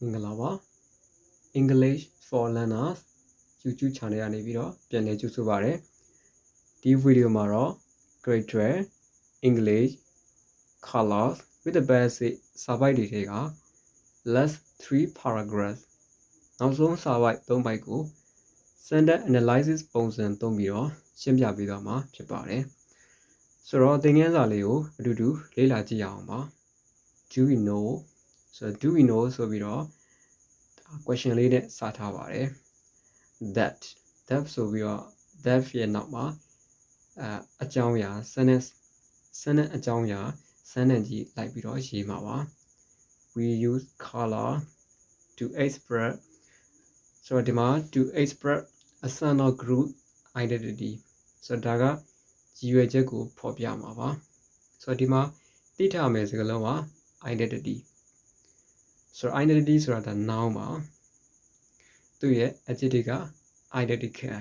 မင်္ဂလာပါ English for Learners YouTube channel ကနေပြီးတော့ပြန်လည်ကြိုဆိုပါရစေဒီဗီဒီယိုမှာတော့ Grade 12 English colors with the basic စာပိုက်တွေထဲက last 3 paragraphs နောက်ဆုံးစာပိုက်3ပိုက်ကို sentence analysis ပုံစံသုံးပြီးတော့ရှင်းပြပေးသွားမှာဖြစ်ပါတယ်ဆိုတော့သင်ခန်းစာလေးကိုအတူတူလေ့လာကြည့်ရအောင်ပါ do we know ဆိုတော့ do we know ဆိုပြီးတော့ဒါ question လေးနဲ့စထားပါတယ် that that ဆိုပြီးတော့ that ရဲ့နောက်မှာအအကြောင်းအရာ sentence sentence အကြောင်းအရာ sentence ကြီးလိုက်ပြီးတော့ရေးမှာပါ we use color to express ဆိုတော့ဒီမှာ to express a son of group identity ဆိုတော့ဒါကရည်ရွယ်ချက်ကိုဖော်ပြမှာပါဆိုတော့ဒီမှာသိထားမယ်စကားလုံးက identity ဆိုတော့ identity ဆိုတာဒါ noun ပါသူ့ရဲ့ adjective က identical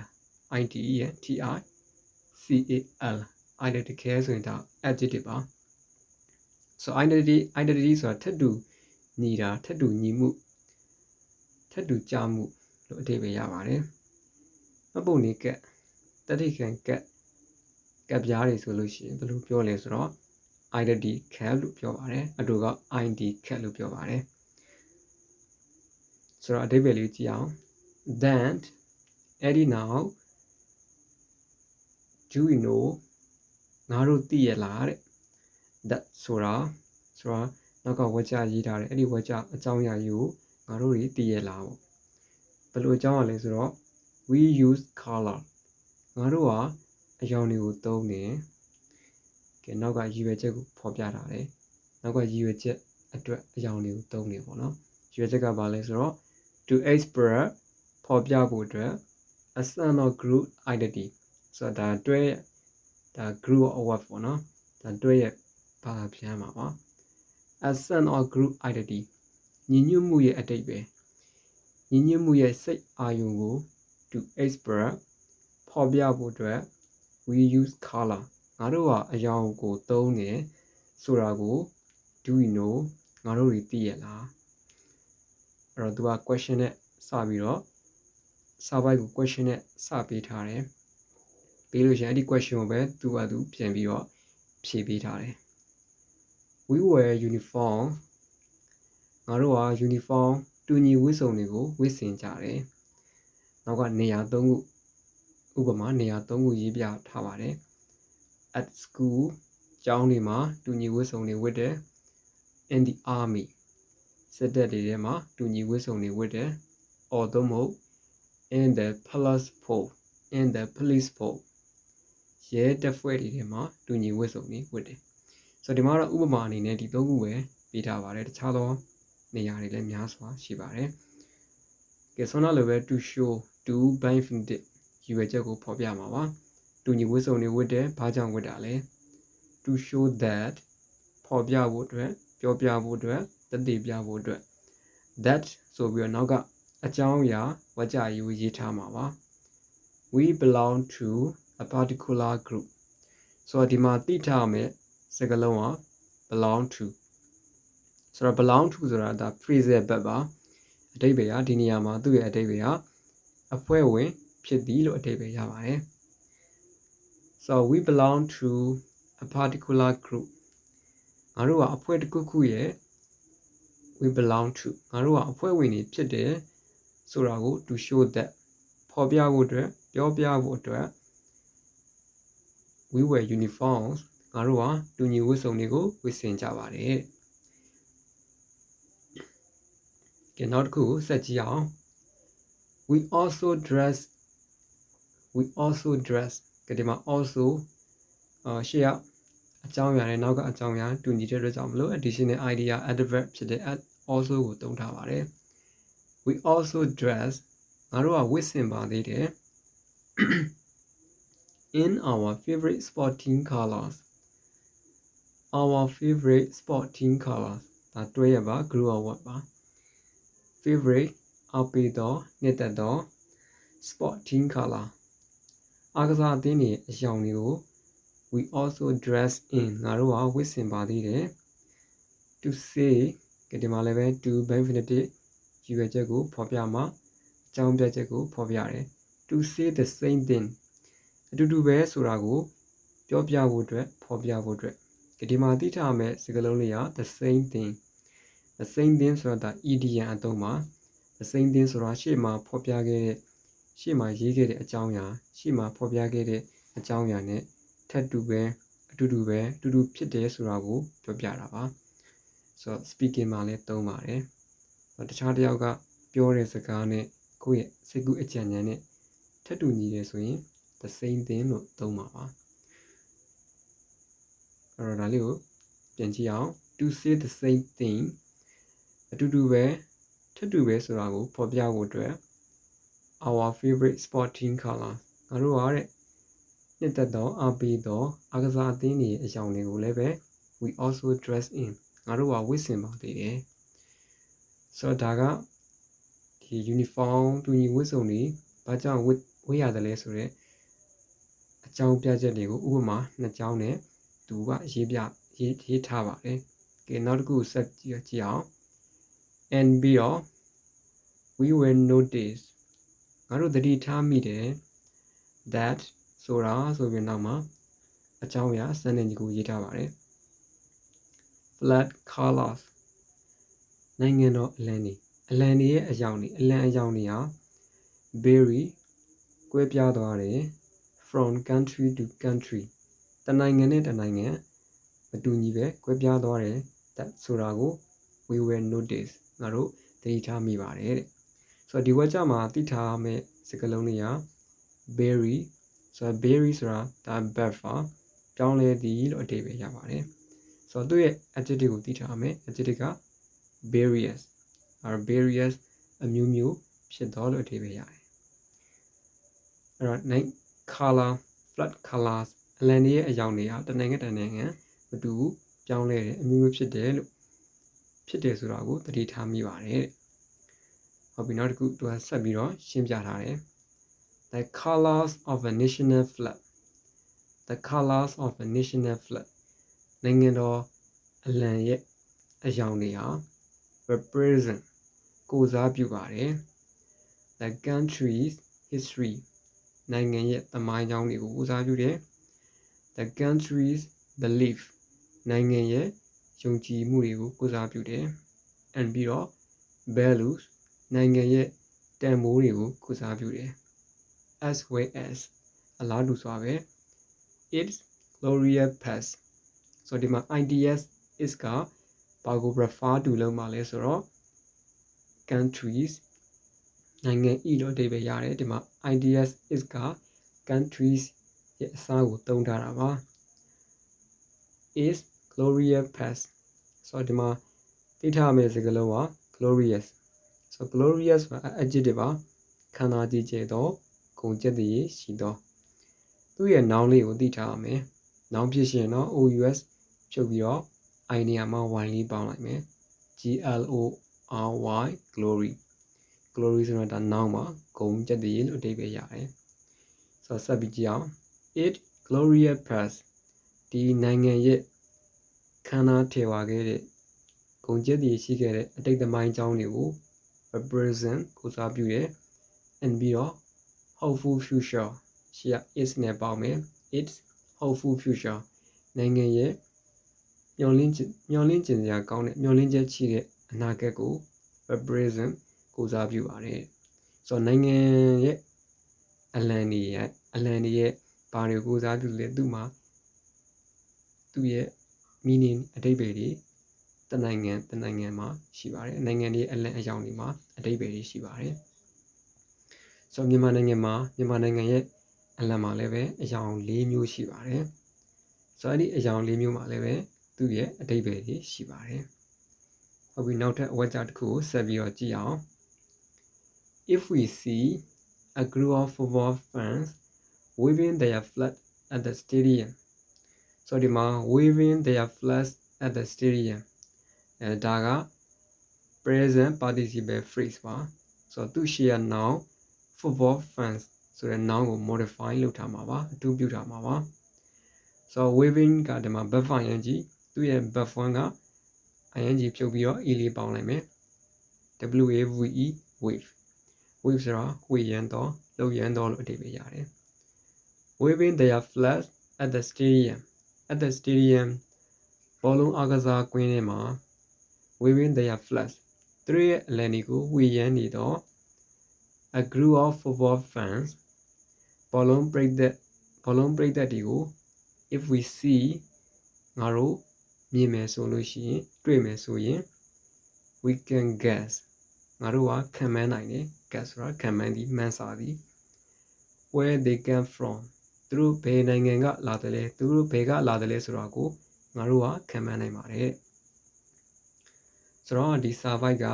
id ရဲ့ ti cal identical ဆိုရင်ဒါ adjective ပါဆိုတော့ identity identity ဆိုတာထက်တူညီတာထက်တူညီမှုထက်တူကြမှုလို့အဓိပ္ပာယ်ရပါတယ်မပုံနေကက်တတိခံကက်ကက်ပြားတွေဆိုလို့ရှိရင်ဘယ်လိုပြောလဲဆိုတော့ identity cat လို့ပြောပါတယ်အတူက id cat လို့ပြောပါတယ် ဆိုတော့အဓိပ္ပာယ်လေးကြည့်အောင် then အဲ့ဒီနောက် do you know ငါတို့သိရလားတဲ့ that ဆိုတာဆိုတာနောက်ကဝါကြရေးထားတယ်အဲ့ဒီဝါကြအကြောင်းအရာကြီးကိုငါတို့တွေသိရလားပေါ့ဘယ်လိုအကြောင်းအရာလဲဆိုတော့ we use color ငါတို့ကအယောင်တွေကိုသုံးတယ်ကဲနောက်ကရည်ရွယ်ချက်ကိုဖော်ပြထားတယ်နောက်ကရည်ရွယ်ချက်အတွက်အယောင်တွေကိုသုံးနေပေါ့နော်ရည်ရွယ်ချက်ကဘာလဲဆိုတော့ to express ဖော်ပြဖို့အတွက် a son of group identity ဆိုတော့ဒါတွဲဒါ group of word ပေါ့နော်ဒါတွဲရဲ့ဘာပြန်မှာပါ a son of group identity ညီညွတ်မှုရဲ့အတိတ်ပဲညီညွတ်မှုရဲ့စိတ်အာရုံကို to express ဖော်ပြဖို့အတွက် we use color ငါတို့ကအယောင်ကိုသုံးနေဆိုတာကို do we know ငါတို့တွေသိရလား အဲ့တော့သူက question နဲ့စပြီးတော့စာပိုက်ကို question နဲ့စပေးထားတယ်ပြီးလို့ရှိရင်အဲ့ဒီ question ကိုပဲသူကသူပြန်ပြီးတော့ဖြေပေးထားတယ် we wear uniform ငါတို့က uniform တူညီဝတ်စုံတွေကိုဝတ်ဆင်ကြတယ်နောက်ကနေရာ၃ခုဥပမာနေရာ၃ခုရေးပြထားပါတယ် at school ကျောင်းတွေမှာတူညီဝတ်စုံတွေဝတ်တယ် in the army စစ်တပ်တွေထဲမှာတူညီဝတ်စုံတွေဝတ်တယ် or သို့မဟုတ် in the police force in the police force ရဲတပ်ဖွဲ့တွေထဲမှာတူညီဝတ်စုံတွေဝတ်တယ်ဆိုတော့ဒီမှာတော့ဥပမာအနေနဲ့ဒီသုံးခုပဲပေးထားပါတယ်တခြားသောနေရာတွေလည်းများစွာရှိပါတယ်ကဲဆောနာလိုပဲ to show to benefit ရည်ရွယ်ချက်ကိုဖော်ပြမှာပါတူညီဝတ်စုံတွေဝတ်တယ်ဘာကြောင့်ဝတ်တာလဲ to show that ဖော်ပြဖို့အတွက်ပြောပြဖို့အတွက် တည်ပြဖို့အတွက် that ဆိုပြီးတော့နောက်ကအကြောင်းအရာဝကြရေးကိုရေးထားမှာပါ we belong to a particular group ဆိုတော့ဒီမှာသိထားမယ်စကားလုံးက belong to ဆိုတော့ belong to ဆိုတာဒါ phrasal verb ပါအတိတ်ပဲကဒီနေရာမှာသူ့ရဲ့အတိတ်ပဲကအဖွဲ့ဝင် ဖြစ်သည်လို့အတိတ်ပဲရပါတယ် so we belong to a particular group ငါတို့ကအဖွဲ့တစ်ခုခုရဲ့ we belong to ငါတို့ကအဖွဲ့ဝင်တွေဖြစ်တယ်ဆိုတာကို to show that ဖော်ပြဖို့အတွက်ပြောပြဖို့အတွက် we wear uniforms ငါတို့ကတူညီဝတ်စုံတွေကိုဝတ်ဆင်ကြပါတယ်ကဲနောက်တစ်ခုဆက်ကြည့်အောင် we also dress we also dress ကဒီမှာ also အာရှေ့ကအကြောင်းအရာနဲ့နောက်ကအကြောင်းအရာတူညီတဲ့အတွက်ကြောင့်မလို့ additional idea adverb ဖြစ်တဲ့ at also ကိုသုံးထားပါတယ် we also dress ငါတို့ကဝတ်ဆင်ပါသေးတယ် in our favorite sporting colors our favorite sporting colors ဒါတွဲရပါ group of word ပါ favorite အပေတော့နှစ်သက်တော့ sporting color အားကစားအသင်းတွေအယောင်တွေကို we also dress in ငါတို့ကဝတ်ဆင်ပါသေးတယ် to say ကဒီမှာလည်းပဲ to infinitive ရည်ရွယ်ချက်ကိုဖော်ပြမှာအကြောင်းပြချက်ကိုဖော်ပြတယ် to say the same thing အတူတူပဲဆိုတာကိုပြောပြဖို့အတွက်ဖော်ပြဖို့အတွက်ဒီမှာသိထားမယ်စကားလုံးလေးက the same thing the same thing ဆိုတာဒါ idiom အသုံးပါ the same thing ဆိုတာရှေ့မှာဖော်ပြခဲ့တဲ့ရှေ့မှာရေးခဲ့တဲ့အကြောင်းအရာရှေ့မှာဖော်ပြခဲ့တဲ့အကြောင်းအရာနဲ့ထပ်တူပဲအတူတူပဲအတူတူဖြစ်တယ်ဆိုတာကိုပြောပြတာပါ ဆိုတော့ speaking မှာလည်းသုံးပါတယ်တခြားတစ်ယောက်ကပြောတဲ့စကားနဲ့ကိုယ့်ရဲ့စိတ်ကူးအကြံဉာဏ်နဲ့ထပ်တူညီတယ်ဆိုရင် the same thing လို့သုံးပါပါအဲ့တော့ဒါလေးကိုပြန်ကြည့်အောင် to say the same thing အတူတူပဲထပ်တူပဲဆိုတာကိုဖော်ပြဖို့အတွက် our favorite sporting color ငါတို့ကတဲ့နှစ်သက်သောအပေးသောအကစားအသင်းတွေအကြောင်းတွေကိုလည်းပဲ we also dress in ငါတို့ကဝတ်ဆင်ပါသေးတယ်ဆိုတော့ဒါကဒီ uniform တူညီဝတ်စုံတွေဘာကြောင့်ဝတ်ဝတ်ရတယ်လဲဆိုတော့အကြောင်းပြချက်တွေကိုဥပမာနှစ်ကြောင်းနဲ့သူကရေးပြရေးရေးထားပါတယ်ကဲနောက်တစ်ခုဆက်ကြည့်ကြည့်အောင် and be of we will notice ငါတို့သတိထားမိတယ် that ဆိုတာဆိုပြီးနောက်မှာအကြောင်းအရာစံနေကြီးကိုရေးထားပါတယ် flat colors နိုင်ငံတော်အလံနေအလံနေရဲ့အယောင်နေအလံအယောင်နေဟာ vary ကွဲပြားသွားတယ် from country to country တနိုင်ငံနဲ့တနိုင်ငံမတူညီပဲကွဲပြားသွားတယ် that ဆိုတာကို we will notice ငါတို့သတိထားမိပါတယ်တဲ့ဆိုတော့ဒီဝက်ကြမှာသိထားမယ့်စကားလုံးတွေက berry ဆိုတော့ berry ဆိုတာဒါ verb ပါပြောင်းလဲသည်လို့အဓိပ္ပာယ်ရပါတယ် ဆိုတော့သူ့ရဲ့ adjective ကိုသိထားမယ် adjective က various အဲ various အမျိုးမျိုးဖြစ်တော်လို့အဓိပ္ပာယ်ရတယ်အဲ့တော့ night color flat colors အလန်ရဲ့အယောင်တွေကတနိုင်ငံတနိုင်ငံမတူဘူးပြောင်းလဲတယ်အမျိုးမျိုးဖြစ်တယ်လို့ဖြစ်တယ်ဆိုတာကိုသတိထားမိပါတယ်ဟုတ်ပြီနောက်တစ်ခုသူကဆက်ပြီးတော့ရှင်းပြထားတယ် the colors of a national flag the colors of a national flag နိုင်ငံတော်အလံရဲ့အယောင်တွေဟာ represent ကိုစားပြုပါတယ် the country's history နိုင်ငံရဲ့သမိုင်းကြောင်းတွေကိုကိုစားပြုတယ် the country's belief နိုင်ငံရဲ့ယုံကြည်မှုတွေကိုကိုစားပြုတယ် and ပြီးတော့ values နိုင်ငံရဲ့တန်ဖိုးတွေကိုကိုစားပြုတယ် as well as အလားတူစွာပဲ its glorious past ဆိုဒီမှာ IDS is ကဘာကို refer to လုပ်မှာလဲဆိုတော့ countries နိုင်ငံဤလို့အဓိပ္ပာယ်ရတယ်ဒီမှာ IDS is က countries ရဲ့အစားကိုသုံးထားတာပါ is glorious past ဆိုတော့ဒီမှာသိထားမယ့်စကားလုံးက glorious ဆိုတော့ glorious ဆိုတာ adjective ပါခန္ဓာကြည်ကျယ်သောဂုဏ်ကျက်တည်ရှိသောသူ့ရဲ့ noun လေးကိုသိထားရမယ် noun ဖြစ်ရှင်တော့ OUS ဖြုတ်ပြီးတော့ I နေရာမှာ Y လေးပေါင်းလိုက်မယ် G L O R Y glory glory ဆိုတာဒါ noun ပါဂုဏ်ကျက်တည်လို့အဓိပ္ပာယ်ရတယ်ဆိုတော့ဆက်ပြီးကြည့်အောင် it glorious past ဒီနိုင်ငံရဲ့ခန္ဓာထေဝါခဲ့တဲ့ဂုံကျက်တည်ရှိခဲ့တဲ့အတိတ်သမိုင်းအကြောင်းတွေကို represent ကိုစားပြုတယ် and ပြီးတော့ hopeful future ရှေ့က is နဲ့ပေါင်းမယ် it's hopeful future နိုင်ငံရဲ့ မျှော်လင့်မျှော်လင့်ကျင်စရာကောင်းတဲ့မျှော်လင့်ချက်ရှိတဲ့အနာဂတ်ကို represent ကိုစားပြုပါတယ်ဆိုတော့နိုင်ငံရဲ့အလံတွေရဲ့အလံတွေရဲ့ဘာတွေကိုစားပြုလဲသူ့မှာသူ့ရဲ့ meaning အဓိပ္ပာယ်တွေတနိုင်ငံတနိုင်ငံမှာရှိပါတယ်နိုင်ငံတွေအလံအယောင်တွေမှာအဓိပ္ပာယ်တွေရှိပါတယ်ဆိုတော့မြန်မာနိုင်ငံမှာမြန်မာနိုင်ငံရဲ့အလံမှာလည်းပဲအယောင်၄မျိုးရှိပါတယ်ဆိုတော့အဲ့ဒီအယောင်၄မျိုးမှာလည်းပဲ သူ့ရဲ့အဓိပ္ပာယ်တွေရှိပါတယ်ဟုတ်ပြီနောက်ထပ်အဝတ်ကြတစ်ခုကိုဆက်ပြီးတော့ကြည့်အောင် if we see a group of football fans waving their flag at the stadium ဆိုဒီမှာ waving their flags at the stadium အဲဒါက present participle phrase ပါဆိုတော့သူရှိရ noun football fans ဆိုတဲ့ noun ကို modify လုပ်ထားမှာပါအတူပြုထားမှာပါဆိုတော့ waving ကဒီမှာ verb ing သူ့ရဲ့ verb form က ing ဖြုတ်ပြီးတော့ e လေးပေါင်းလိုက်မယ် W A V E wave wave ဆိုတာဝေရန်တော့လှုပ်ရန်တော့လို့အဓိပ္ပာယ်ရတယ် waving their flags at the stadium at the stadium ဘောလုံးအားကစားကွင်းထဲမှာ waving their flags သူတို့ရဲ့အလံတွေကိုဝေရန်နေတော့ a group of football fans ဘောလုံးပရိသတ်ဘောလုံးပရိသတ်တွေကို if we see ငါတို့ မြင်မယ်ဆိုလို့ရှိရင်တွေ့မယ်ဆိုရင် we can guess ငါတို့ကခံမှန်းနိုင်တယ် guess ဆိုတာခံမှန်းသည်မှန်းစာသည် where they came from သူတို့ဘယ်နိုင်ငံကလာတယ်လဲသူတို့ဘယ်ကလာတယ်လဲဆိုတာကိုငါတို့ကခံမှန်းနိုင်ပါတယ်ဆိုတော့ဒီ survey က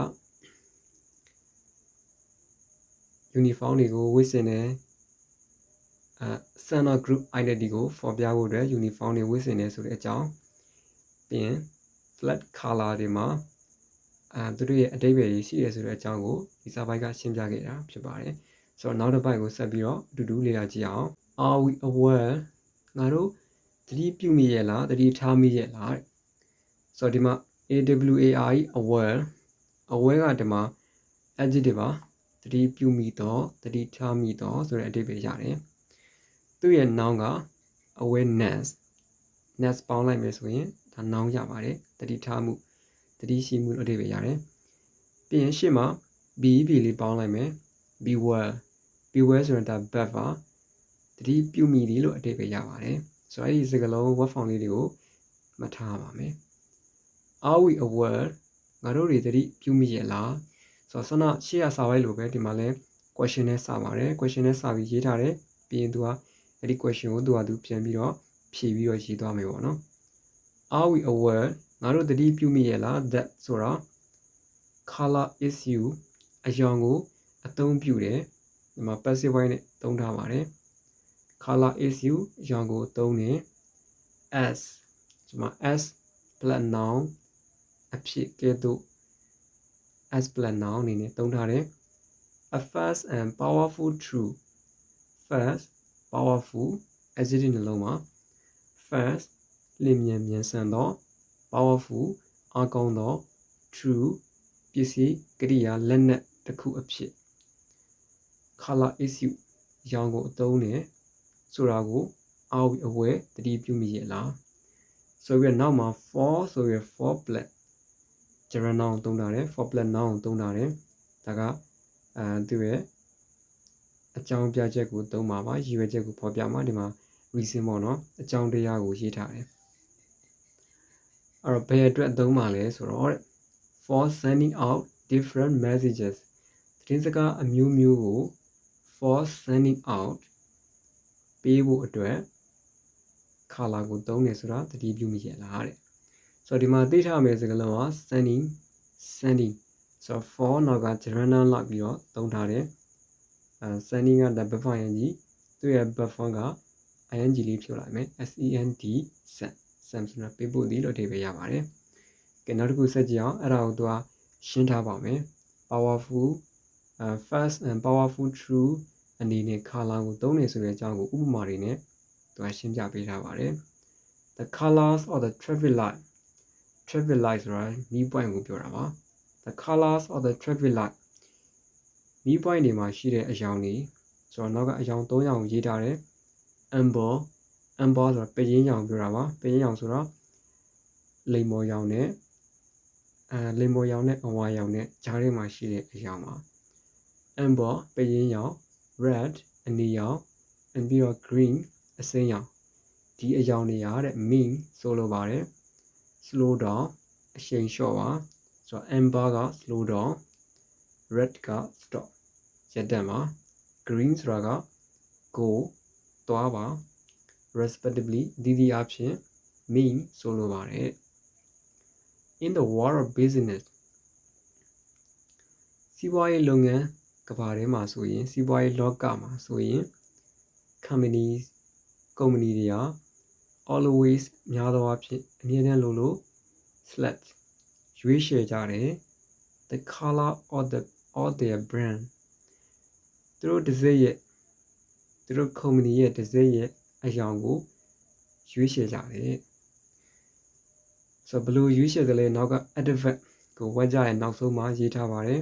uniform တွေကိုဝတ်ဆင်တဲ့အဲ Sana group identity ကိုဖော်ပြဖို့အတွက် uniform တွေဝတ်ဆင်နေဆိုတဲ့အကြောင်း ပြီးရင် flat color တွေမှာအဲသူတို့ရဲ့အတိတ်ပဲကြီးရှိတယ်ဆိုတဲ့အကြောင်းကိုဒီစာပိုက်ကရှင်းပြခဲ့တာဖြစ်ပါတယ်ဆိုတော့နောက်တစ်ပိုက်ကိုဆက်ပြီးတော့အတူတူလေ့လာကြည့်အောင် are we aware ငါတို့သတိပြုမိရဲ့လားသတိထားမိရဲ့လားတဲ့ဆိုတော့ဒီမှာ AWAR aware aware ကဒီမှာ adjective ပါသတိပြုမိတော့သတိထားမိတော့ဆိုတဲ့အဓိပ္ပာယ်ရတယ်သူ့ရဲ့ noun က awareness ness ပေါင်းလိုက်မယ်ဆိုရင် ဒါ noun ရပါတယ်သတိထားမှုသတိရှိမှုလို့အဓိပ္ပာယ်ရတယ်ပြီးရင်ရှေ့မှာ be be လေးပေါင်းလိုက်မယ် beware beware ဆိုရင်ဒါ bad ပါသတိပြုမိသည်လို့အဓိပ္ပာယ်ရပါတယ်ဆိုတော့အဲ့ဒီစကားလုံး word form လေးတွေကိုမှတ်ထားပါမယ် are we aware ငါတို့တွေသတိပြုမိရဲ့လားဆိုတော့ဆန္ဒရှေ့ရစာပိုင်းလိုပဲဒီမှာလဲ question နဲ့စပါတယ် question နဲ့စပြီးရေးထားတယ်ပြီးရင်သူကအဲ့ဒီ question ကိုသူကသူပြန်ပြီးတော့ဖြေပြီးတော့ရေးသွားမယ်ပေါ့နော် are we aware ငါတို့သတိပြုမိရဲ့လား that ဆိုတော့ color is you အယောင်ကိုအသုံးပြုတယ်ဒီမှာ passive voice နဲ့သုံးထားပါတယ် color is you အယောင်ကိုသုံးတယ် as ဒီမှာ as plus noun အဖြစ်ကဲ့သို့ as plus noun အနေနဲ့သုံးထားတယ် a fast and powerful true fast powerful adjective နှလုံးမှာ fast လျင်မြန်မြန်ဆန်သော powerful အားကောင်းသော true ပစ္စည်းကရိယာလက်နက်တစ်ခုအဖြစ် color issue ရောင်ကိုအသုံးနဲ့ဆိုတာကို are we aware တတိပြုမိရဲ့လားဆိုပြီးတော့နောက်မှာ for ဆိုပြီး for black ဂျရနောင်သုံးထားတယ် for black noun သုံးထားတယ်ဒါကအဲသူရဲ့အကြောင်းပြချက်ကိုသုံးပါပါရည်ရွယ်ချက်ကိုဖော်ပြမှာဒီမှာ reason ပေါ့နော်အကြောင်းတရားကိုရေးထားတယ် အဲ့တော့ဘယ်အတွက်သုံးပါလဲဆိုတော့ for sending out different messages သတင်းစကားအမျိုးမျိုးကို for sending out ပေးဖို့အတွက် color ကိုသုံးနေဆိုတာသတိပြုမိရလားတဲ့ဆိုတော့ဒီမှာသိထားမယ်စကားလုံးက sending sending ဆိုတော့ for နောက်က gerundum လောက်ပြီးတော့သုံးထားတယ်အဲ sending က the verb form ကြီးသူ့ရဲ့ verb form က ing လေးဖြုတ်လိုက်မယ် send send send ဆိုတာပေးဖို့ဒီလို့အဓိပ္ပာယ်ရပါတယ်ကဲနောက်တစ်ခုဆက်ကြည့်အောင်အဲ့ဒါကိုသူကရှင်းထားပါမယ် powerful uh, fast and powerful true အနေနဲ့ color ကိုသုံးနေဆိုတဲ့အကြောင်းကိုဥပမာတွေနဲ့သူကရှင်းပြပေးထားပါတယ် the colors of the traffic light traffic light ဆိုတာမီးပွိုင်ကိုပြောတာပါ the colors of the traffic light မီးပွိုင်တွေမှာရှိတဲ့အရောင်တွေဆိုတော့နောက်ကအရောင်၃ရောင်ရေးထားတယ် amber amber ဆိုတာပရင်ရောင်ပြောတာပါပရင်ရောင်ဆိုတော့လိမ္မော်ရောင်နဲ့အဲလိမ္မော်ရောင်နဲ့အဝါရောင်နဲ့ဂျားထဲမှာရှိတဲ့အရောင်ပါ amber ပရင်ရောင် red အနီရောင် and ပြီးတော့ green အစိမ်းရောင်ဒီအရောင်တွေရတဲ့ mean ဆိုလိုပါတယ် slow down အရှိန်လျှော့ပါဆိုတော့ amber က slow down red က stop ရပ်တန့်ပါ green ဆိုတာက go သွားပါ respectively ဒီဒီအဖြစ် mean ဆိုလိုပါတယ် in the world of business စီးပွားရေးလုပ်ငန်းကဘာထဲမှာဆိုရင်စီးပွားရေးလောကမှာဆိုရင် companies ကုမ္ပဏီတွေက always များသောအားဖြင့်အမြဲတမ်းလို့လို့ select ရွေးချယ်ကြတယ် the color of the of their brand သူတို့တစ်စိရဲ့သူတို့ကုမ္ပဏီရဲ့တစ်စိရဲ့ အယောင်ကိုရွေးချယ်ကြတယ်ဆိုတော့ဘယ်လိုရွေးချယ်တယ်လဲနောက်က advert ကိုဝက်ကြရဲ့နောက်ဆုံးမှာရေးထားပါတယ်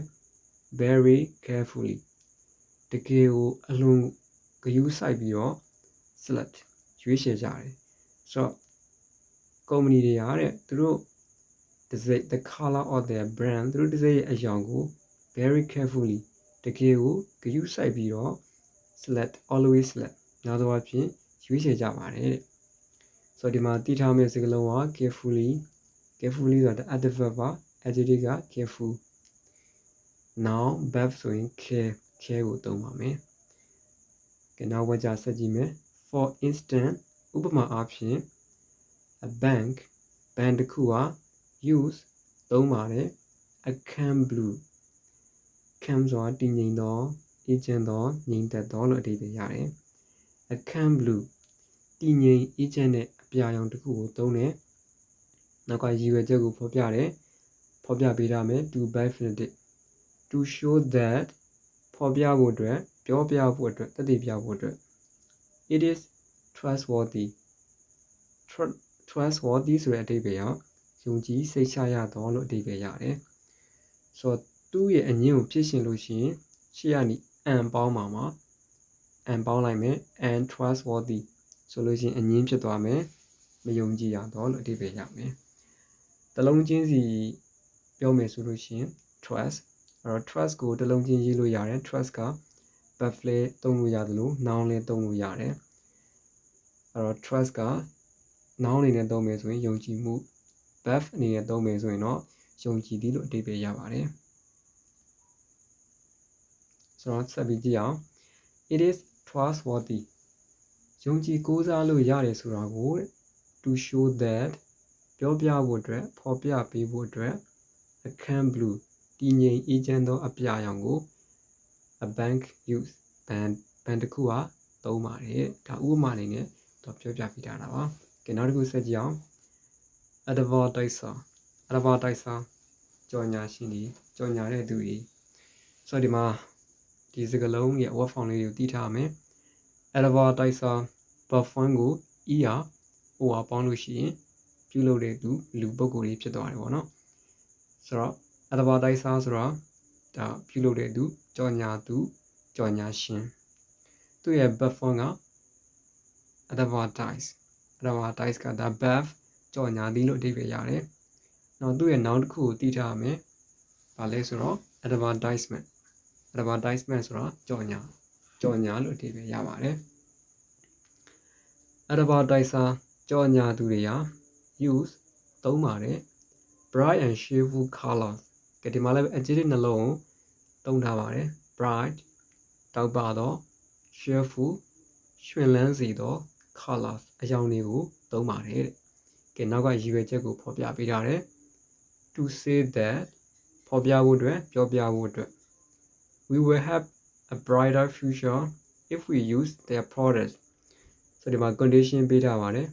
very carefully တကယ်ကိုအလွန်ဂရုစိုက်ပြီးတော့ select ရွေးချယ်ကြတယ်ဆိုတော့ကုမ္ပဏီတွေကတဲ့သူတို့တစ်စိတ် the color of their brand သူတို့တစ်စိတ်ရဲ့အရောင်ကို very carefully တကယ်ကိုဂရုစိုက်ပြီးတော့ select always select နောက်တော့အဖြစ် ရွေးချယ်ကြပါတယ်တဲ့ဆိုတော့ဒီမှာတည်ထားမယ့်စကားလုံးက carefully carefully ဆိုတာ adverb ပါ adjective က careful now verb ဆိုရင် care care ကိုသုံးပါမယ်ကဲနောက်ဝကြဆက်ကြည့်မယ် for instance ဥပမာအားဖြင့် a bank bank တစ်ခုက use သုံးပါတယ် a calm blue calm ဆိုတာတည်ငြိမ်သောအေးချမ်းသောငြိမ်သက်သောလို့အဓိပ္ပာယ်ရတယ် a calm blue တည်ငြိမ်အေးချမ်းတဲ့အပြာရောင်တစ်ခုကိုသုံးတယ်နောက်ကရည်ရွယ်ချက်ကိုဖော်ပြတယ်ဖော်ပြပေးရမယ် to by infinitive to show that ဖော်ပြဖို့အတွက်ပြောပြဖို့အတွက်တည်ပြဖို့အတွက် it is trustworthy trustworthy ဆိုတဲ့အဓိပ္ပာယ်ကယုံကြည်စိတ်ချရသောလို့အဓိပ္ပာယ်ရတယ်ဆိုတော့သူ့ရဲ့အငင်းကိုဖြစ်ရှင်လို့ရှိရင်ရှေ့ကနေ and ပေါင်းပါမှာ and ပေါင်းလိုက်မယ် and trustworthy ဆိုလို့ရှိရင်အငင်းဖြစ်သွားမယ်မယုံကြည်ရတော့လို့အဓိပ္ပာယ်ရမယ်တလုံးချင်းစီပြောမယ်ဆိုလို့ရှိရင် trust အဲ့တော့ trust ကိုတလုံးချင်းရေးလို့ရတယ် trust က verb လည်းသုံးလို့ရတယ်လို့ noun လည်းသုံးလို့ရတယ်အဲ့တော့ trust က noun အနေနဲ့သုံးမယ်ဆိုရင်ယုံကြည်မှု verb အနေနဲ့သုံးမယ်ဆိုရင်တော့ယုံကြည်သည်လို့အဓိပ္ပာယ်ရပါတယ်ဆိုတော့ဆက်ပြီးကြည့်အောင် it is trustworthy ယုံကြည်ကိုးစားလို့ရတယ်ဆိုတာကို to show that ပြောပြဖို့အတွက်ဖော်ပြပေးဖို့အတွက် a can blue တည်ငြိမ်အေးချမ်းသောအပြာရောင်ကို a bank use ဘန်ဘန်တစ်ခုကသုံးပါတယ်ဒါဥပမာအနေနဲ့တော့ပြောပြပြထားတာပါကဲနောက်တစ်ခုဆက်ကြည့်အောင် advertiser advertiser ကြော်ညာရှင်တွေကြော်ညာတဲ့သူတွေဆိုတော့ဒီမှာဒီစကားလုံးရဲ့ word form လေးကိုတည်ထားမယ် advertiser verb form ကို er or ပေါင်းလို့ရှိရင်ပြုလုပ်တဲ့သူလူပုဂ္ဂိုလ်တွေဖြစ်သွားတယ်ပေါ့နော်ဆိုတော့ advertiser ဆိုတော့ဒါပြုလုပ်တဲ့သူကြော်ညာသူကြော်ညာရှင်သူ့ရဲ့ verb form က advertise advertise ကဒါ verb ကြော်ညာသည်လို့အဓိပ္ပာယ်ရတယ်။နောက်သူ့ရဲ့ noun တစ်ခုကိုသိထားရမယ်။ဘာလဲဆိုတော့ advertisement advertisement ဆိုတော့ကြော်ညာကြော်ညာလို့အဓိပ္ပာယ်ရပါတယ်။ advertiser ကြော်ညာသူတွေဟာ use သုံးပါတယ် bright and cheerful colors ကဒီမှာလည်း adjective နှလုံးသုံးထားပါတယ် bright တောက်ပသော cheerful ရွှင်လန်းစေသော colors အကြောင်းတွေကိုသုံးပါတယ်တဲ့ကဲနောက်ကရည်ရွယ်ချက်ကိုဖော်ပြပေးထားတယ် to say that ဖော်ပြဖို့အတွက်ပြောပြဖို့အတွက် we will have a brighter future if we use their products ဆိုဒီမှာ condition ပေးထားပါတယ်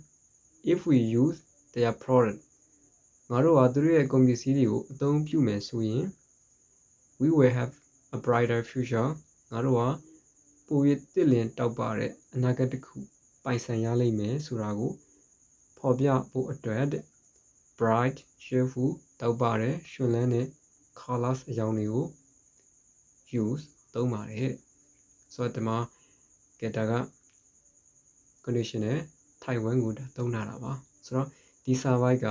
if we use their product ငါတို့ဟာသူတို့ရဲ့ကုန်ပစ္စည်းတွေကိုအသုံးပြုမယ်ဆိုရင် we will have a brighter future ငါတို့ဟာပိုရတည်လင်တောက်ပါတဲ့အနာဂတ်တစ်ခုပိုင်ဆိုင်ရလိမ့်မယ်ဆိုတာကိုဖော်ပြဖို့အတွက် bright cheerful တောက်ပါတဲ့ရွှင်လန်းတဲ့ colors အကြောင်းတွေကို use သုံးပါတယ်ဆိုတော့ဒီမှာကဲဒါက conditional ထိုင်ဝမ်ကိုသုံးထားတာပါဆိုတော့ဒီ survey က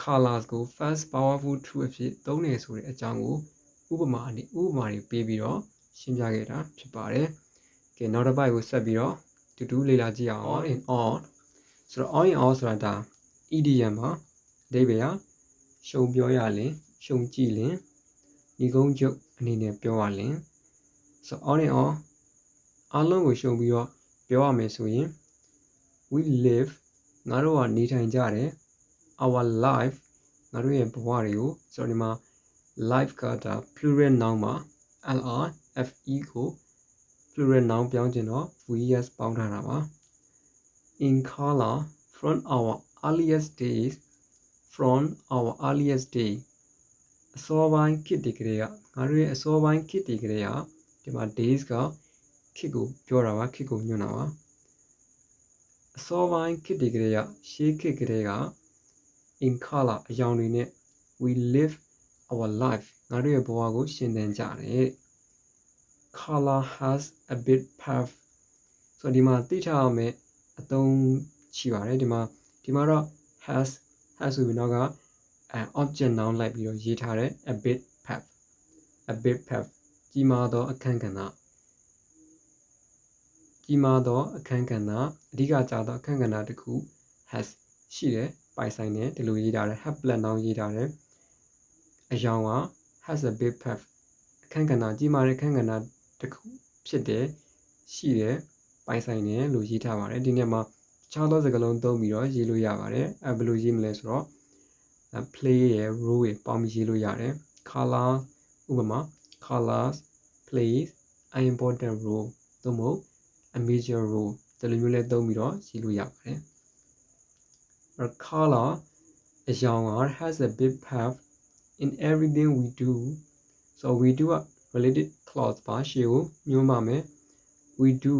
colors ကို fast powerful true အဖြစ်သုံးနေဆိုတဲ့အကြောင်းကိုဥပမာအနေဥပမာတွေပေးပြီးတော့ရှင်းပြခဲ့တာဖြစ်ပါတယ်။ကဲနောက်တစ်ပိုက်ကိုဆက်ပြီးတော့တူတူလေ့လာကြည့်အောင် on in on ဆိုတော့ on in on ဆိုတာဒါ idiom မှာအဓိပ္ပာယ်ရှုံပြောရလင်ရှုံကြည့်လင်ဒီကုန်းချုပ်အနေနဲ့ပြောရလင်ဆို on in on အလုံးကိုရှုံပြီးတော့ ပြောရမယ်ဆိုရင် we live ငါတို့ကနေထိုင်ကြတယ် our life ငါတို့ရဲ့ဘဝတွေကိုဆိုတော့ဒီမှာ life ကဒါ plural noun မှာ lr fe ကို plural noun ပြောင်းခြင်းတော့ vs ပေါင်းထားတာပါ in color from our earliest days from our earliest day အစောပိုင်းခေတ်တည်းကလေးကငါတို့ရဲ့အစောပိုင်းခေတ်တည်းကလေးကဒီမှာ days က ခေတ်ကိုပြောတာပါခေတ်ကိုညွှန်တာပါအစောပိုင်းခေတ်တည်းကလေးကရှေးခေတ်ကလေးက in color အယောင်တွေနဲ့ we live our life ငါတို့ရဲ့ဘဝကို ရှင်သန်ကြတယ် color has a bit path ဆိုတော့ဒီမှာသိထားရမယ်အသုံးရှိပါတယ်ဒီမှာဒီမှာတော့ has has ဆိုပြီးတော့ကအဲ object noun လိုက်ပြီးတော့ရေးထားတယ် a bit path a bit path ကြီးမားသောအခန်းကဏ္ဍ ကြီးမားသောအခန်းကဏ္ဍအဓိကကျသောအခန်းကဏ္ဍတစ်ခု has ရှိတယ်ပိုင်ဆိုင်တယ်ဒီလိုရေးထားတယ် have plan noun ရေးထားတယ်အယောင်က has a big path အခန်းကဏ္ဍကြီးမားတဲ့အခန်းကဏ္ဍတစ်ခုဖြစ်တယ်ရှိတယ်ပိုင်ဆိုင်တယ်လို့ရေးထားပါတယ်ဒီနေ့မှာခြားသောစကားလုံးသုံးပြီးတော့ရေးလို့ရပါတယ်အဲဘယ်လိုရေးမလဲဆိုတော့ play ရယ် role ရယ်ပေါင်းပြီးရေးလို့ရတယ် color ဥပမာ colors plays an important role သို့မဟုတ် a major role ဒီလိုမျိုးလဲသုံးပြီးတော့ရေးလို့ရပါတယ် a color အရောင်က has a big part in everything we do so we do a related clause ပါရှေ့ကိုညွှန်းပါမယ် we do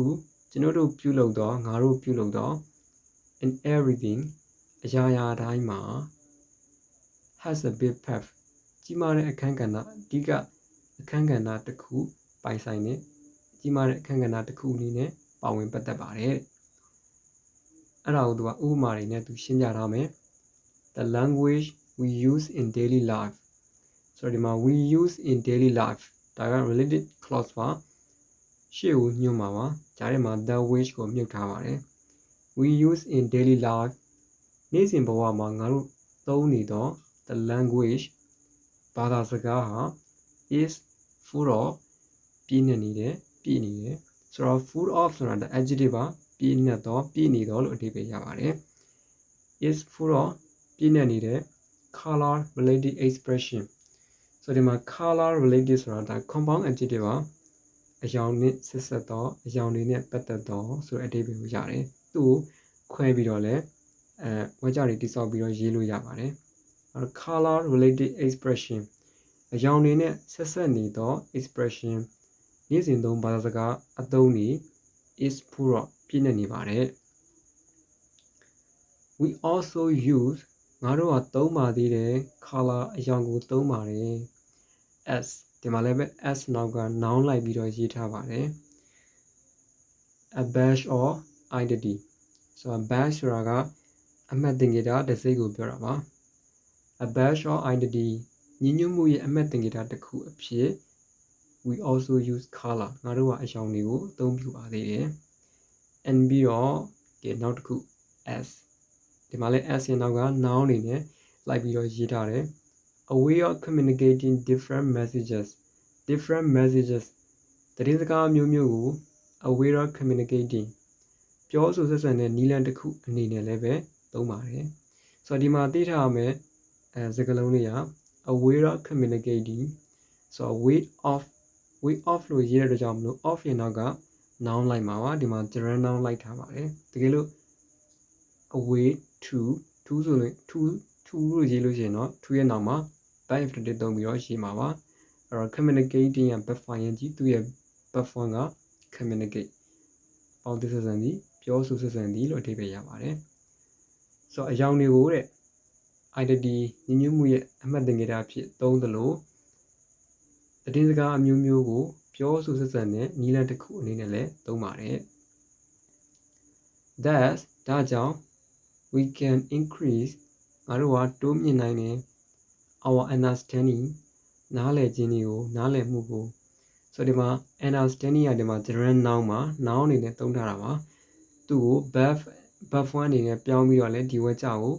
ကျွန်တော်တို့ပြုလုပ်တော့ငါတို့ပြုလုပ်တော့ in everything အရာရာတိုင်းမှာ has a big part ကြီးမားတဲ့အခန်းကဏ္ဍအဓိကအခန်းကဏ္ဍတစ်ခုပိုင်ဆိုင်တဲ့ကြီးမားတဲ့အခန်းကဏ္ဍတစ်ခုအနေနဲ့ ပါဝင်ပတ်သက်ပါတယ်အဲ့ဒါကိုသူကဥပမာတွေနဲ့သူရှင်းပြထားမယ် the language we use in daily life ဆိုတော့ဒီမှာ we use in daily life ဒါက related clause ပါရှေ့ကိုညွှန်းပါပါကြားထဲမှာ the wish ကိုမြုပ်ထားပါတယ် we use in daily life နေ့စဉ်ဘဝမှာငါတို့သုံးနေသော the language ဘာသာစကားဟာ is full of ပြည့်နေနေတယ်ပြည့်နေတယ် ဆိုတော့ full of ဆိုတာ adjective ပါပြည့်နေတော့ပြည့်နေတော့လို့အဓိပ္ပာယ်ရပါတယ် is full of ပြည့်နေနေတဲ့ color related expression ဆိုဒီမှာ color related ဆိုတာဒါ compound adjective ပါအယောင်နဲ့ဆက်ဆက်တော့အယောင်တွေနဲ့ပတ်သက်တော့ဆိုတဲ့အဓိပ္ပာယ်ကိုရတယ်သူ့ကိုခွဲပြီးတော့လည်းအဲဝါကြတွေတိစောက်ပြီးတော့ရေးလို့ရပါတယ်အဲ color related expression အယောင်တွေနဲ့ဆက်ဆက်နေသော expression နေ့စဉ်သုံးဘာသာစကားအသုံးတွေ is full of ပြည့်နေနေပါတယ် we also use ငါတို့ကသုံးပါသေးတယ် color အယောင်ကိုသုံးပါတယ် s ဒီမှာလည်းပဲ s နောက်က noun လိုက်ပြီးတော့ရေးထားပါတယ် a badge or identity ဆိုတော့ badge ဆိုတာကအမှတ်သင်္ကေတတစ်စိတ်ကိုပြောတာပါ a badge or identity ညီညွတ်မှုရဲ့အမှတ်သင်္ကေတတစ်ခုအဖြစ် we also use color ငါတို့ကအယောင်တွေကိုအသုံးပြုပါသေးတယ် and ပြီးတော့ကဲနောက်တစ်ခု s ဒီမှာလည်း s ရဲ့နောက်က noun အနေနဲ့လိုက်ပြီးတော့ရေးထားတယ် a way of communicating different messages different messages တတိစကားမျိုးမျိုးကို a way of communicating ပြောဆိုဆက်ဆံတဲ့နည်းလမ်းတစ်ခုအနေနဲ့လည်းပဲသုံးပါတယ်ဆိုတော့ဒီမှာသိထားရမယ်အဲစကားလုံးလေးက a way of communicating ဆိုတော့ way of way of လို့ရေးတဲ့အတွက်ကြောင့်မလို့ of ရဲ့နောက်က noun လိုက်မှာပါဒီမှာ gerund noun လိုက်ထားပါတယ်တကယ်လို့ a way to to ဆိုရင် to to လို့ရေးလို့ရှိရင်တော့ to ရဲ့နောက်မှာ by infinitive သုံးပြီးတော့ရေးမှာပါအဲ့တော့ communicating က verb form ရင်ကြီးသူ့ရဲ့ verb form က communicate ပေါင်းသစ်ဆက်ဆံသည်ပြောဆိုဆက်ဆံသည်လို့အဓိပ္ပာယ်ရပါတယ်ဆိုတော့အယောင်တွေကိုတဲ့ identity ညီညွတ်မှုရဲ့အမှတ်သင်္ကေတအဖြစ်သုံးသလို တည်င်းစကားအမျိုးမျိုးကို ပြောဆိုဆက်ဆံတဲ့နည်းလမ်းတစ်ခုအနေနဲ့လည်းသုံးပါတယ် Thus ဒါကြောင့် we can increase ငါတို့ကတိုးမြင့်နိုင်တယ် our understanding နားလည်ခြင်းတွေကိုနားလည်မှုကိုဆိုဒီမှာ understanding ရဒီမှာ gerund noun မှာ noun အနေနဲ့သုံးထားတာပါသူ့ကို verb verb form အနေနဲ့ပြောင်းပြီးတော့လည်းဒီဝက်ကြကို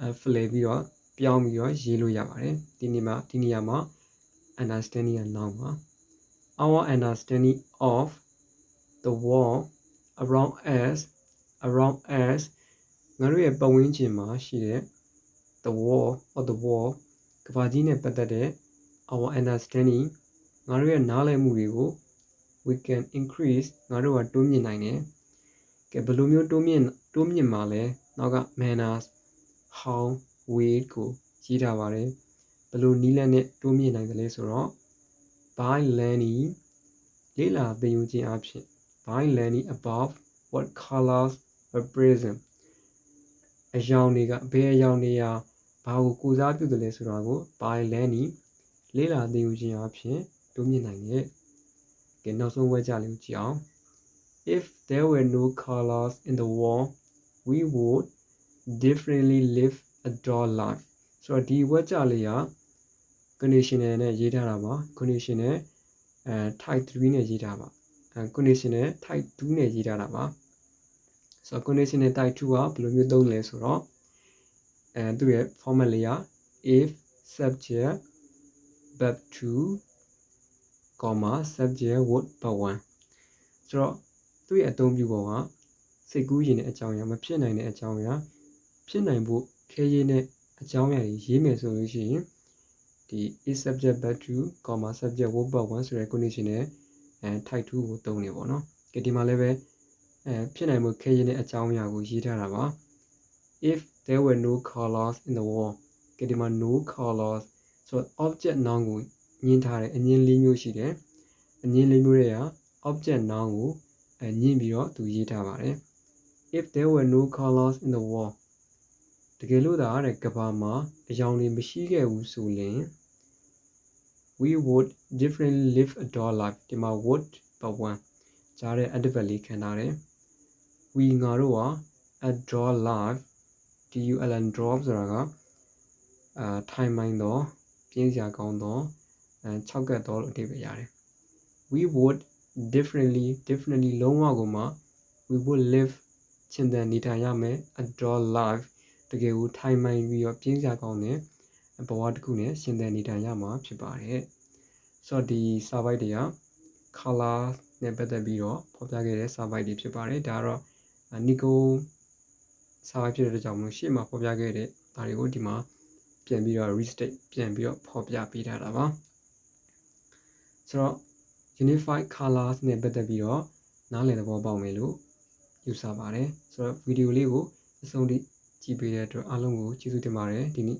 အဲ flip ပြီးတော့ပြောင်းပြီးတော့ရေးလို့ရပါတယ်ဒီနေ့မှာဒီနေရာမှာ understanding က noun ပါ our understanding of the world around us around us ငါတို့ရဲ့ပတ်ဝန်းကျင်မှာရှိတဲ့ the world or the world ကမ္ဘာကြီးနဲ့ပတ်သက်တဲ့ our understanding ငါတို့ရဲ့နားလည်မှုတွေကို we can increase ငါတို့ကတိုးမြင့်နိုင်တယ်ကဲဘယ်လိုမျိုးတိုးမြင့်တိုးမြင့်မှာလဲနောက်က manners how way ကိုရေးထားပါတယ် ဘယ်လိုနည်းလမ်းနဲ့တိုးမြင့်နိုင်တယ်လဲဆိုတော့ by learning လေ့လာသင်ယူခြင်းအဖြစ် by learning about what colors represent အယောင်တွေကဘယ်အယောင်တွေကဘာကိုကိုစားပြုတယ်လဲဆိုတာကို by learning လေ့လာသင်ယူခြင်းအပြင်တိုးမြင့်နိုင်တယ်။ကဲနောက်ဆုံးဝဲကြလေးကိုကြည့်အောင် If there were no colors in the wall we would differently live a dull life ဆိုတော့ဒီဝဲကြလေးက conditional နဲ့ရေးထားတာပါ conditional အဲ type 3နဲ့ရေးထားပါအဲ conditional type 2နဲ့ရေးထားတာပါဆိုတော့ conditional type 2ကဘယ်လိုမျိုးသုံးလဲဆိုတော့အဲသူ့ရဲ့ format လေးက if subject verb 2 comma subject word verb 1ဆိုတော့သူ့ရဲ့အသုံးပြုပုံကစိတ်ကူးရင်တဲ့အကြောင်းအရာမဖြစ်နိုင်တဲ့အကြောင်းအရာဖြစ်နိုင်ဖို့ခဲရင်းတဲ့အကြောင်းအရာတွေရေးမယ်ဆိုလို့ရှိရင် ဒီ is subject verb 2 comma subject verb verb 1ဆိုတဲ့ condition နဲ့အဲ type 2ကိုသုံးနေပေါ့နော်။ကြဒီမှာလည်းပဲအဲဖြစ်နိုင်ဖို့ခဲရင်းတဲ့အကြောင်းအရာကိုရေးထားတာပါ။ if there were no colors in the wall ကြဒီမှာ no colors ဆိုတော့ object noun ကိုညှင်းထားတယ်အငင်းလေးမျိုးရှိတယ်။အငင်းလေးမျိုးတွေက object noun ကိုအဲညှင်းပြီးတော့သူရေးထားပါတယ်။ if there were no colors in the wall တကယ်လို့သာတဲ့ကဘာမှာအယောင်တွေမရှိခဲ့ဘူးဆိုရင် we would differently live a dull life ဒီမှာ would ဘ1ကြားတဲ့ adverb လေးခံထားတယ် we ငါတို့ဟာ a dull life dul drop ဆိုတာကအာထိုင်မိုင်းတော့ပြင်းစရာကောင်းတော့အဲ6ကတ်တော့လို့အဓိပ္ပာယ်ရတယ် we would differently differently လုံးဝကိုမှ we would live ချင်တဲ့နေထိုင်ရမယ် a dull life တကယ်ကိုထိုင်မှန်ပြီးတော့ပြင်းစရာကောင်းတဲ့ဘဝတစ်ခုနဲ့ရှင်သန်နေထိုင်ရမှာဖြစ်ပါတယ် ဆိုတော့ဒီစာပိုက်တွေက color နဲ့ပတ်သက်ပြီးတော့ဖော်ပြခဲ့တဲ့စာပိုက်တွေဖြစ်ပါတယ်ဒါကတော့ Nico စာပိုက်ဖြစ်တဲ့အတွက်ကြောင့်မလို့ရှေ့မှာဖော်ပြခဲ့တဲ့ဒါတွေကိုဒီမှာပြန်ပြီးတော့ restate ပြန်ပြီးတော့ဖော်ပြပေးထားတာပါဆိုတော့ unified colors နဲ့ပတ်သက်ပြီးတော့နားလည်သဘောပေါက်မယ်လို့ယူဆပါတယ်ဆိုတော့ဗီဒီယိုလေးကိုအဆုံးထိကြည့်ပေးတဲ့အတွက်အားလုံးကိုကျေးဇူးတင်ပါတယ်ဒီနေ့